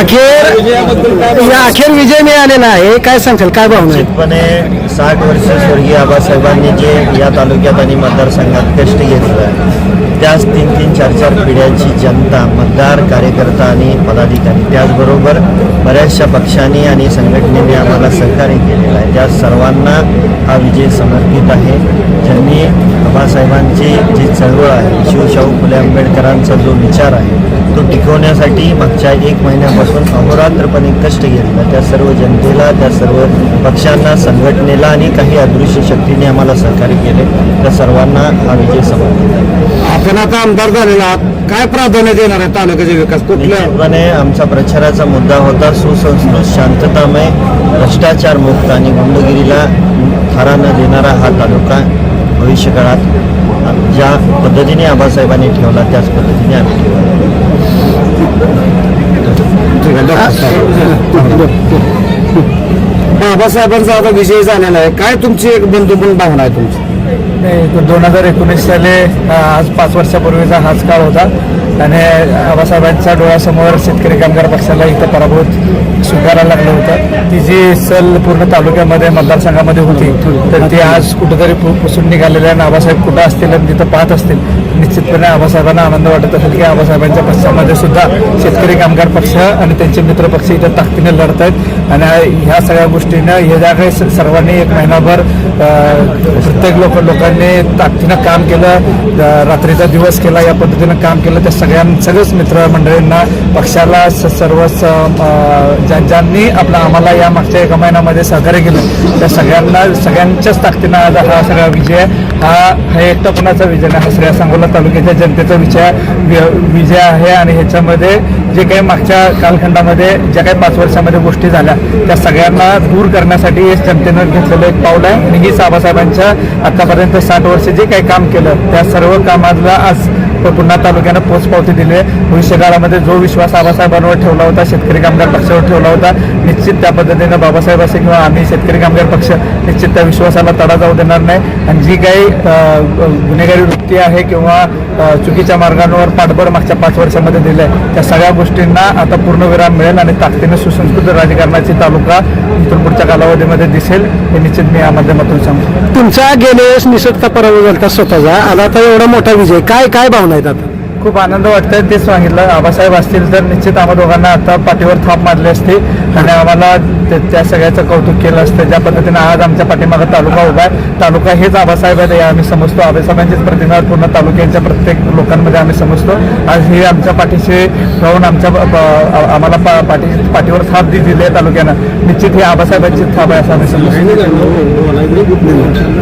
अखेर या अखेर विजय मिळालेला आहे काय सांगताल काय भावना आहे? निश्चितपणे साठ वर्ष स्वर्गीय आबासाहेबांनी जे या तालुक्यात आणि मतदारसंघात कष्ट घेतलं त्याच तीन तीन चार चार पिढ्यांची जनता मतदार कार्यकर्ता आणि पदाधिकारी त्याचबरोबर बऱ्याचशा पक्षांनी आणि संघटनेने आम्हाला सहकार्य केलेलं आहे. त्या सर्वांना हा विजय समर्पित आहे. ज्यांनी बाबासाहेबांची जी चळवळ आहे शिवशाहू फुले आंबेडकरांचा जो विचार आहे तो टिकवण्यासाठी मागच्या एक महिन्यापासून अहोरात्रपणे कष्ट घेतलं. त्या सर्व जनतेला त्या सर्व पक्षांना संघटनेला आणि काही अदृश्य शक्तीने आम्हाला सहकार्य केले. त्या सर्वांना हा विजय आहे. आपण आता आमदार झालेला आहात. काय प्राधान्य देणार आहे तालुक्याचा विकास? कुठल्या निश्चितपणे आमचा प्रचाराचा मुद्दा होता सुसंस्कृत शांततामय भ्रष्टाचार मुक्त आणि गुंडगिरीला थारा न देणारा हा तालुका भविष्यकाळात ज्या पद्धतीने आबासाहेबांनी ठेवला त्याच पद्धतीने आम्ही ठेवला. बाबासाहेबांचा आता विजय झालेला आहे. काय तुमची एक बंधू म्हणून भावना आहे तुमची? नाही दोन हजार एकोणीस साली आज पाच वर्षापूर्वीचा हाच काळ होता. आणि आबासाहेबांच्या डोळ्यासमोर शेतकरी कामगार पक्षाला इथं पराभूत स्वीकारायला लागलं होतं. ती जी सल पूर्ण तालुक्यामध्ये मतदारसंघामध्ये होती तर ती आज कुठंतरी पुसून निघालेली आहे. आणि आबासाहेब कुठं असतील आणि तिथं पाहत असतील निश्चितपणे आबासाहेबांना आनंद वाटत असेल की आबासाहेबांच्या पक्षामध्ये सुद्धा शेतकरी कामगार पक्ष आणि त्यांचे मित्र पक्ष इथं ताकदीने लढत आहेत. आणि ह्या सगळ्या गोष्टीनं हे ज्या काही स- सर्वांनी एक महिनाभर प्रत्येक प्रत्येक लोक सगळ्यांनी ताकदीनं काम केलं रात्रीचा दिवस केला या पद्धतीनं काम केलं. त्या सगळ्यां सगळेच मित्रमंडळींना पक्षाला स- सर्व ज्या- ज्यांनी आपलं आम्हाला या मागच्या एका महिन्यामध्ये सहकार्य केलं त्या सगळ्यांना सगळ्यांच्याच ताकदीनं आज हा सगळा विजय हा हा एकटा कुणाचा विजय नाही हा सगळ्या सांगोला तालुक्याच्या जनतेचा विजय वि- विजय आहे आणि ह्याच्यामध्ये जे काही मागच्या कालखंडामध्ये ज्या काही पाच वर्षामध्ये गोष्टी झाल्या त्या सगळ्यांना दूर करण्यासाठी हे जनतेनं घेतलेलं एक पाऊल आहे. आणि ही आबासाहेबांच्या आतापर्यंत साठ वर्ष जे काही काम केलं त्या सर्व कामाला आज पुन्हा तालुक्यानं पोचपावती दिली आहे. भविष्य काळामध्ये जो विश्वास आबासाहेबांवर ठेवला होता शेतकरी कामगार पक्षावर ठेवला होता निश्चित त्या पद्धतीनं बाबासाहेब असे किंवा आम्ही शेतकरी कामगार पक्ष निश्चित त्या विश्वासाला तडा जाऊ देणार नाही. आणि जी काही गुन्हेगारी वृत्ती आहे किंवा चुकीच्या मार्गांवर पाठबळ मागच्या पाच वर्षामध्ये दिलं आहे त्या सगळ्या गोष्टींना आता पूर्णविराम मिळेल आणि ताकदीने सुसंस्कृत राजकारणाची तालुका इथून पुढच्या कालावधीमध्ये दिसेल हे निश्चित मी या माध्यमातून सांगतो. तुमचा गेल्या वेळेस निसटता पराभव झाला? स्वतःचा. आणि आता एवढा मोठा विजय. काय काय भावना आहेत आता? खूप आनंद वाटतोय. तेच सांगितलं आबासाहेब असतील तर निश्चित आम्हा दोघांना आता पाठीवर थाप मारली असती. आणि आम्हाला त्या सगळ्याचं कौतुक केलं असतं. ज्या पद्धतीने आज आमच्या पाठीमागं तालुका उभा आहे. तालुका हेच आबासाहेब आहे आम्ही समजतो. आबासाहेबांचीच प्रतिमा पूर्ण तालुक्यांच्या प्रत्येक लोकांमध्ये आम्ही समजतो. आज हे आमच्या पाठीशी राहून आमच्या आम्हाला पा- पाठी पाठीवर थाप दिली आहे तालुक्यानं. निश्चित हे आबासाहेबांची थाप आहे असं आम्ही समजतो.